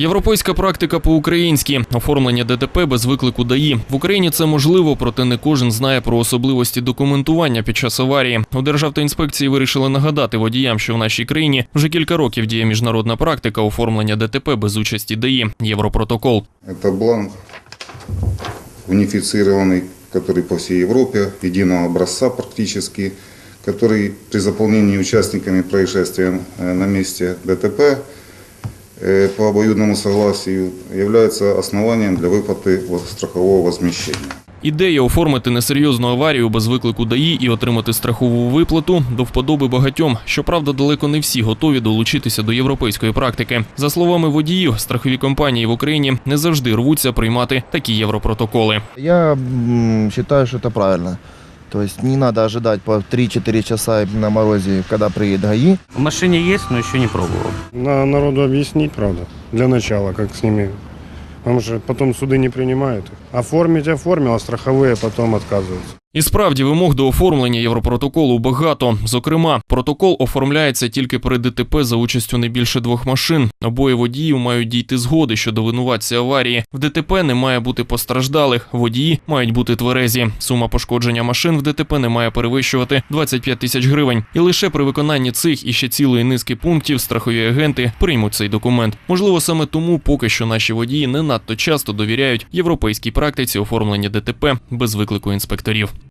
Європейська практика по-українськи оформлення ДТП без виклику ДАІ. В Україні це можливо, проте не кожен знає про особливості документування під час аварії. У Державтоінспекції вирішили нагадати водіям, що в нашій країні вже кілька років діє міжнародна практика оформлення ДТП без участі ДАІ. Європротокол. Это бланк унифицированный, который по всей Европе, единого образца практически, который при заполнении участниками происшествия э, на месте ДТП э, по обоюдному согласию является основанием для выплаты вот страхового возмещения. Ідея оформити несерйозну аварію без виклику ДАІ і отримати страхову виплату до вподоби багатьом. Щоправда, далеко не всі готові долучитися до європейської практики. За словами водіїв, страхові компанії в Україні не завжди рвуться приймати такі європротоколи. Я м, считаю, что это правильно. То есть не надо ожидать по 3-4 часа на морозе, когда приедет ГАИ. В машине есть, но еще не пробовал. Надо народу объяснить, правда, для начала, как с ними. Потому что потом суды не принимают. Оформить оформил, а страховые потом отказываются. І справді вимог до оформлення європротоколу багато. Зокрема, протокол оформляється тільки при ДТП за участю не більше двох машин. Обоє водіїв мають дійти згоди щодо винуватця аварії. В ДТП не має бути постраждалих. Водії мають бути тверезі. Сума пошкодження машин в ДТП не має перевищувати 25 тисяч гривень. І лише при виконанні цих і ще цілої низки пунктів страхові агенти приймуть цей документ. Можливо, саме тому поки що наші водії не надто часто довіряють європейській практиці оформлення ДТП без виклику інспекторів.